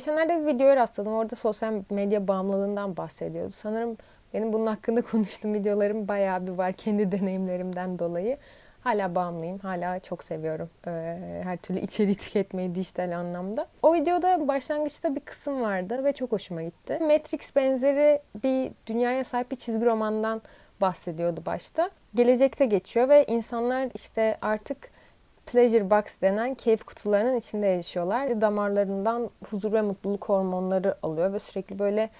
Geçenlerde bir videoya rastladım. Orada sosyal medya bağımlılığından bahsediyordu. Sanırım benim bunun hakkında konuştuğum videolarım bayağı bir var kendi deneyimlerimden dolayı. Hala bağımlıyım. Hala çok seviyorum ee, her türlü içeriği tüketmeyi dijital anlamda. O videoda başlangıçta bir kısım vardı ve çok hoşuma gitti. Matrix benzeri bir dünyaya sahip bir çizgi romandan bahsediyordu başta. Gelecekte geçiyor ve insanlar işte artık pleasure box denen keyif kutularının içinde yaşıyorlar. Damarlarından huzur ve mutluluk hormonları alıyor ve sürekli böyle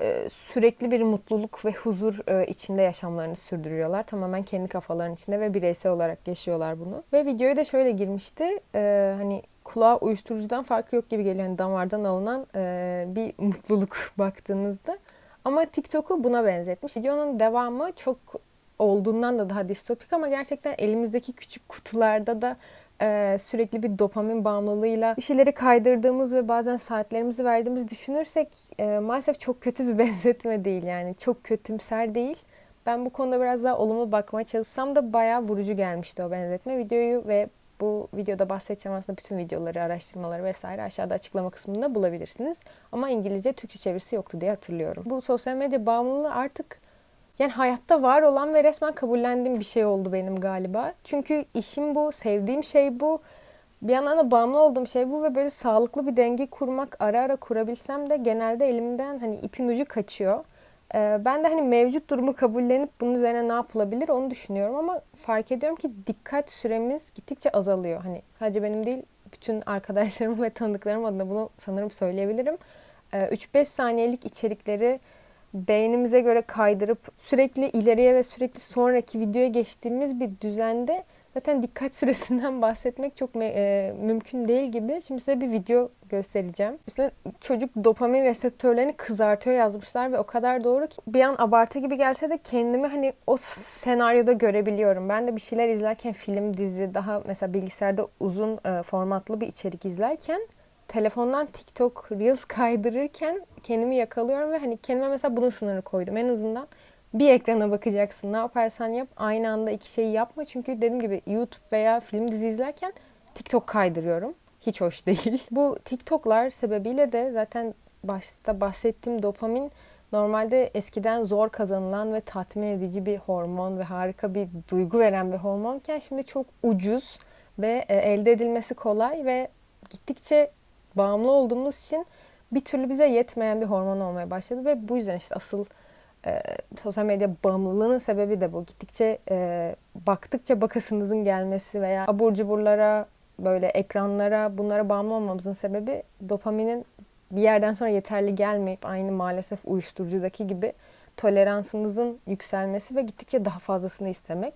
e, sürekli bir mutluluk ve huzur e, içinde yaşamlarını sürdürüyorlar. Tamamen kendi kafalarının içinde ve bireysel olarak yaşıyorlar bunu. Ve videoya da şöyle girmişti. E, hani kulağa uyuşturucudan farkı yok gibi geliyor. Hani damardan alınan bir mutluluk baktığınızda. Ama TikTok'u buna benzetmiş. Videonun devamı çok olduğundan da daha distopik ama gerçekten elimizdeki küçük kutularda da e, sürekli bir dopamin bağımlılığıyla bir şeyleri kaydırdığımız ve bazen saatlerimizi verdiğimizi düşünürsek e, maalesef çok kötü bir benzetme değil yani çok kötümser değil. Ben bu konuda biraz daha olumlu bakmaya çalışsam da bayağı vurucu gelmişti o benzetme. Videoyu ve bu videoda bahsedeceğim aslında bütün videoları, araştırmaları vesaire aşağıda açıklama kısmında bulabilirsiniz. Ama İngilizce, Türkçe çevirisi yoktu diye hatırlıyorum. Bu sosyal medya bağımlılığı artık yani hayatta var olan ve resmen kabullendiğim bir şey oldu benim galiba. Çünkü işim bu, sevdiğim şey bu. Bir yandan da bağımlı olduğum şey bu ve böyle sağlıklı bir denge kurmak ara ara kurabilsem de genelde elimden hani ipin ucu kaçıyor. Ee, ben de hani mevcut durumu kabullenip bunun üzerine ne yapılabilir onu düşünüyorum ama fark ediyorum ki dikkat süremiz gittikçe azalıyor. Hani sadece benim değil bütün arkadaşlarım ve tanıdıklarım adına bunu sanırım söyleyebilirim. Ee, 3-5 saniyelik içerikleri beynimize göre kaydırıp sürekli ileriye ve sürekli sonraki videoya geçtiğimiz bir düzende zaten dikkat süresinden bahsetmek çok e, mümkün değil gibi. Şimdi size bir video göstereceğim. Üstüne çocuk dopamin reseptörlerini kızartıyor yazmışlar ve o kadar doğru ki bir an abartı gibi gelse de kendimi hani o senaryoda görebiliyorum. Ben de bir şeyler izlerken film, dizi, daha mesela bilgisayarda uzun e, formatlı bir içerik izlerken telefondan TikTok Reels kaydırırken kendimi yakalıyorum ve hani kendime mesela bunun sınırı koydum. En azından bir ekrana bakacaksın. Ne yaparsan yap aynı anda iki şeyi yapma. Çünkü dediğim gibi YouTube veya film dizi izlerken TikTok kaydırıyorum. Hiç hoş değil. Bu TikTok'lar sebebiyle de zaten başta bahsettiğim dopamin normalde eskiden zor kazanılan ve tatmin edici bir hormon ve harika bir duygu veren bir hormonken şimdi çok ucuz ve e, elde edilmesi kolay ve gittikçe bağımlı olduğumuz için bir türlü bize yetmeyen bir hormon olmaya başladı ve bu yüzden işte asıl e, sosyal medya bağımlılığının sebebi de bu. Gittikçe e, baktıkça bakasınızın gelmesi veya abur cuburlara böyle ekranlara bunlara bağımlı olmamızın sebebi dopaminin bir yerden sonra yeterli gelmeyip aynı maalesef uyuşturucudaki gibi toleransınızın yükselmesi ve gittikçe daha fazlasını istemek.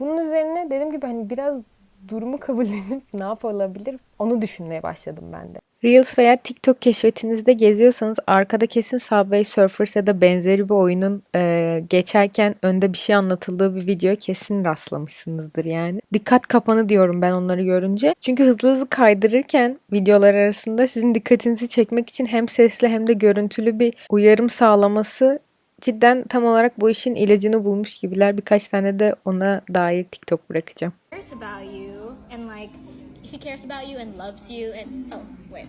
Bunun üzerine dediğim gibi hani biraz durumu kabullenip ne yapılabilir onu düşünmeye başladım ben de. Reels veya TikTok keşfetinizde geziyorsanız arkada kesin Subway Surfers ya da benzeri bir oyunun e, geçerken önde bir şey anlatıldığı bir video kesin rastlamışsınızdır yani. Dikkat kapanı diyorum ben onları görünce. Çünkü hızlı hızlı kaydırırken videolar arasında sizin dikkatinizi çekmek için hem sesli hem de görüntülü bir uyarım sağlaması cidden tam olarak bu işin ilacını bulmuş gibiler. Birkaç tane de ona dair TikTok bırakacağım. He cares about you and loves you and oh wait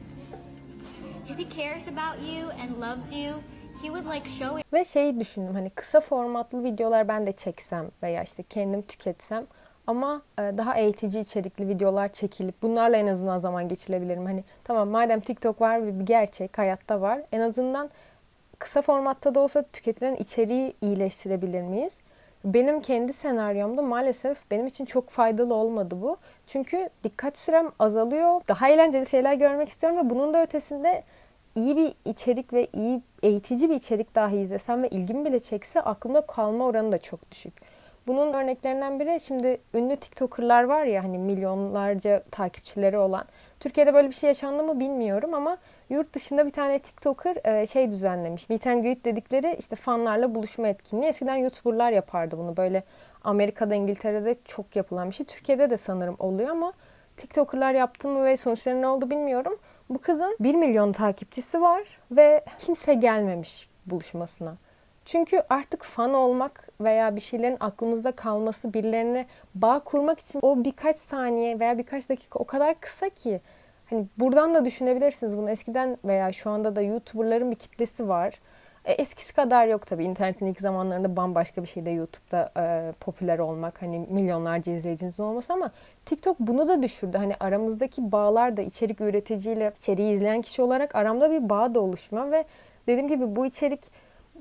if he cares about you and loves you he would like show it. Ve şeyi düşündüm hani kısa formatlı videolar ben de çeksem veya işte kendim tüketsem ama e, daha eğitici içerikli videolar çekilip bunlarla en azından zaman geçirebilirim. Hani tamam madem TikTok var ve bir gerçek hayatta var en azından kısa formatta da olsa tüketilen içeriği iyileştirebilir miyiz? Benim kendi senaryomda maalesef benim için çok faydalı olmadı bu. Çünkü dikkat sürem azalıyor. Daha eğlenceli şeyler görmek istiyorum ve bunun da ötesinde iyi bir içerik ve iyi eğitici bir içerik dahi izlesem ve ilgimi bile çekse aklımda kalma oranı da çok düşük. Bunun örneklerinden biri şimdi ünlü TikToker'lar var ya hani milyonlarca takipçileri olan. Türkiye'de böyle bir şey yaşandı mı bilmiyorum ama yurt dışında bir tane TikToker e, şey düzenlemiş. Meet and greet dedikleri işte fanlarla buluşma etkinliği. Eskiden YouTuber'lar yapardı bunu. Böyle Amerika'da, İngiltere'de çok yapılan bir şey. Türkiye'de de sanırım oluyor ama TikToker'lar yaptı mı ve sonuçları ne oldu bilmiyorum. Bu kızın 1 milyon takipçisi var ve kimse gelmemiş buluşmasına. Çünkü artık fan olmak veya bir şeylerin aklımızda kalması, birilerine bağ kurmak için o birkaç saniye veya birkaç dakika o kadar kısa ki Hani buradan da düşünebilirsiniz bunu. Eskiden veya şu anda da YouTuber'ların bir kitlesi var. E, eskisi kadar yok tabii. İnternetin ilk zamanlarında bambaşka bir şeyde YouTube'da e, popüler olmak. Hani milyonlarca izleyicinizin olması ama TikTok bunu da düşürdü. Hani aramızdaki bağlar da içerik üreticiyle içeriği izleyen kişi olarak aramda bir bağ da oluşma ve dediğim gibi bu içerik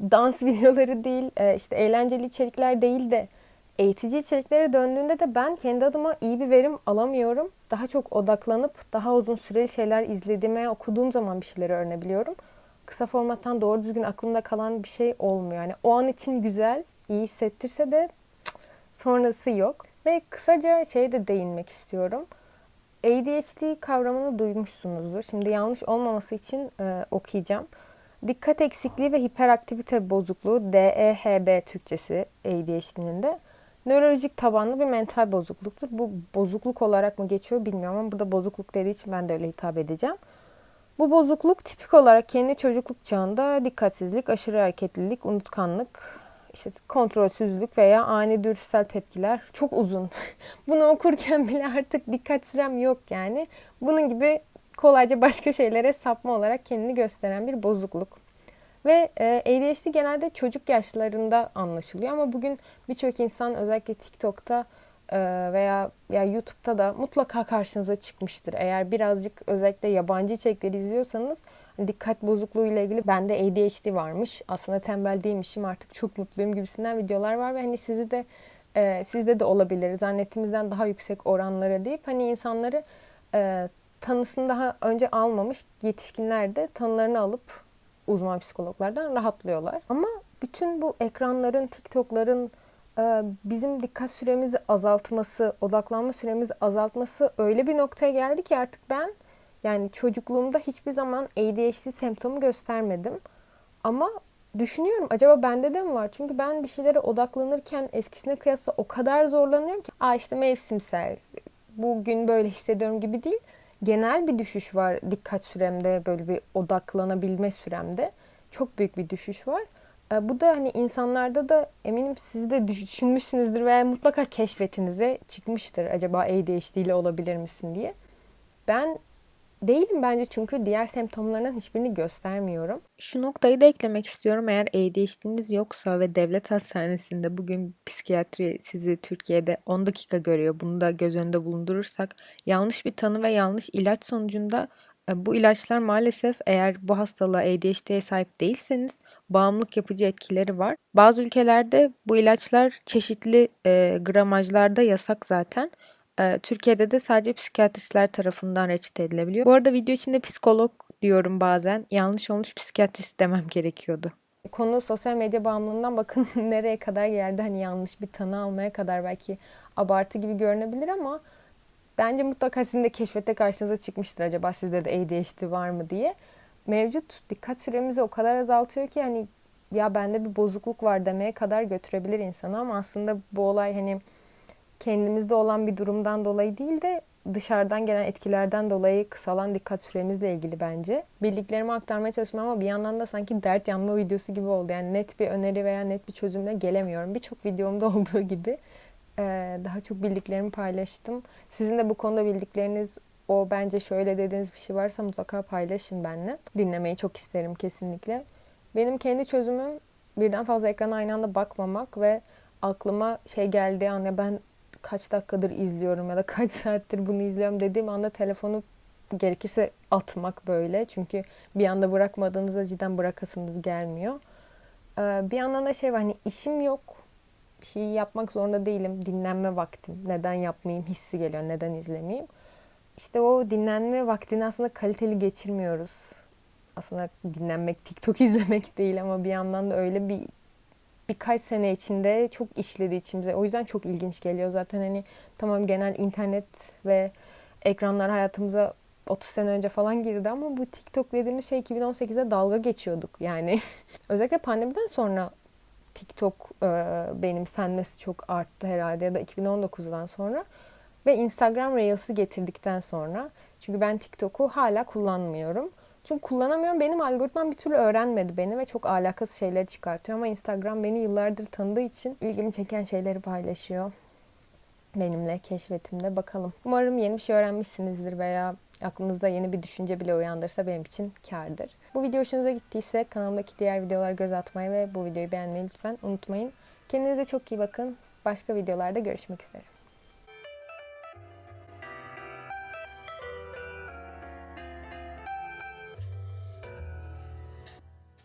dans videoları değil, e, işte eğlenceli içerikler değil de eğitici içeriklere döndüğünde de ben kendi adıma iyi bir verim alamıyorum. Daha çok odaklanıp daha uzun süreli şeyler izlediğime, okuduğum zaman bir şeyleri öğrenebiliyorum. Kısa formattan doğru düzgün aklımda kalan bir şey olmuyor. Yani o an için güzel, iyi hissettirse de sonrası yok. Ve kısaca şeye de değinmek istiyorum. ADHD kavramını duymuşsunuzdur. Şimdi yanlış olmaması için e, okuyacağım. Dikkat eksikliği ve hiperaktivite bozukluğu DEHB Türkçesi ADHD'nin de nörolojik tabanlı bir mental bozukluktur. Bu bozukluk olarak mı geçiyor bilmiyorum ama burada bozukluk dediği için ben de öyle hitap edeceğim. Bu bozukluk tipik olarak kendi çocukluk çağında dikkatsizlik, aşırı hareketlilik, unutkanlık, işte kontrolsüzlük veya ani dürtüsel tepkiler çok uzun. Bunu okurken bile artık dikkat sürem yok yani. Bunun gibi kolayca başka şeylere sapma olarak kendini gösteren bir bozukluk. Ve e, ADHD genelde çocuk yaşlarında anlaşılıyor ama bugün birçok insan özellikle TikTok'ta e, veya ya YouTube'da da mutlaka karşınıza çıkmıştır. Eğer birazcık özellikle yabancı içerikleri izliyorsanız dikkat bozukluğu ile ilgili bende ADHD varmış. Aslında tembel değilmişim artık çok mutluyum gibisinden videolar var ve hani sizi de e, sizde de olabilir. Zannettiğimizden daha yüksek oranlara deyip hani insanları e, tanısını daha önce almamış yetişkinler de tanılarını alıp uzman psikologlardan rahatlıyorlar. Ama bütün bu ekranların, TikTok'ların e, bizim dikkat süremizi azaltması, odaklanma süremizi azaltması öyle bir noktaya geldi ki artık ben yani çocukluğumda hiçbir zaman ADHD semptomu göstermedim. Ama düşünüyorum acaba bende de mi var? Çünkü ben bir şeylere odaklanırken eskisine kıyasla o kadar zorlanıyorum ki. Aa işte mevsimsel, bugün böyle hissediyorum gibi değil genel bir düşüş var dikkat süremde, böyle bir odaklanabilme süremde. Çok büyük bir düşüş var. E, bu da hani insanlarda da eminim siz de düşünmüşsünüzdür veya mutlaka keşfetinize çıkmıştır. Acaba ADHD ile olabilir misin diye. Ben Değilim bence çünkü diğer semptomlarının hiçbirini göstermiyorum. Şu noktayı da eklemek istiyorum. Eğer ADHD'niz yoksa ve devlet hastanesinde bugün psikiyatri sizi Türkiye'de 10 dakika görüyor. Bunu da göz önünde bulundurursak yanlış bir tanı ve yanlış ilaç sonucunda e, bu ilaçlar maalesef eğer bu hastalığa ADHD'ye sahip değilseniz bağımlılık yapıcı etkileri var. Bazı ülkelerde bu ilaçlar çeşitli e, gramajlarda yasak zaten. Ee, Türkiye'de de sadece psikiyatristler tarafından reçete edilebiliyor. Bu arada video içinde psikolog diyorum bazen. Yanlış olmuş psikiyatrist demem gerekiyordu. Konu sosyal medya bağımlılığından bakın nereye kadar geldi. Hani yanlış bir tanı almaya kadar belki abartı gibi görünebilir ama bence mutlaka sizin de keşfette karşınıza çıkmıştır. Acaba sizde de ADHD var mı diye. Mevcut dikkat süremizi o kadar azaltıyor ki hani ya bende bir bozukluk var demeye kadar götürebilir insanı ama aslında bu olay hani kendimizde olan bir durumdan dolayı değil de dışarıdan gelen etkilerden dolayı kısalan dikkat süremizle ilgili bence. Bildiklerimi aktarmaya çalışmam ama bir yandan da sanki dert yanma videosu gibi oldu. Yani net bir öneri veya net bir çözümle gelemiyorum. Birçok videomda olduğu gibi daha çok bildiklerimi paylaştım. Sizin de bu konuda bildikleriniz o bence şöyle dediğiniz bir şey varsa mutlaka paylaşın benimle. Dinlemeyi çok isterim kesinlikle. Benim kendi çözümüm birden fazla ekrana aynı anda bakmamak ve aklıma şey geldiği an ya ben kaç dakikadır izliyorum ya da kaç saattir bunu izliyorum dediğim anda telefonu gerekirse atmak böyle. Çünkü bir anda bırakmadığınızda cidden bırakasınız gelmiyor. Ee, bir yandan da şey var hani işim yok. Bir şey yapmak zorunda değilim. Dinlenme vaktim. Neden yapmayayım hissi geliyor. Neden izlemeyeyim. İşte o dinlenme vaktini aslında kaliteli geçirmiyoruz. Aslında dinlenmek TikTok izlemek değil ama bir yandan da öyle bir birkaç sene içinde çok işledi içimize. O yüzden çok ilginç geliyor zaten hani tamam genel internet ve ekranlar hayatımıza 30 sene önce falan girdi ama bu TikTok dediğimiz şey 2018'de dalga geçiyorduk yani. Özellikle pandemiden sonra TikTok e, benimsenmesi çok arttı herhalde ya da 2019'dan sonra ve Instagram Reels'ı getirdikten sonra. Çünkü ben TikTok'u hala kullanmıyorum. Çünkü kullanamıyorum. Benim algoritmam bir türlü öğrenmedi beni ve çok alakasız şeyleri çıkartıyor. Ama Instagram beni yıllardır tanıdığı için ilgimi çeken şeyleri paylaşıyor. Benimle keşfetimde bakalım. Umarım yeni bir şey öğrenmişsinizdir veya aklınızda yeni bir düşünce bile uyandırsa benim için kârdır. Bu video hoşunuza gittiyse kanalımdaki diğer videolara göz atmayı ve bu videoyu beğenmeyi lütfen unutmayın. Kendinize çok iyi bakın. Başka videolarda görüşmek üzere.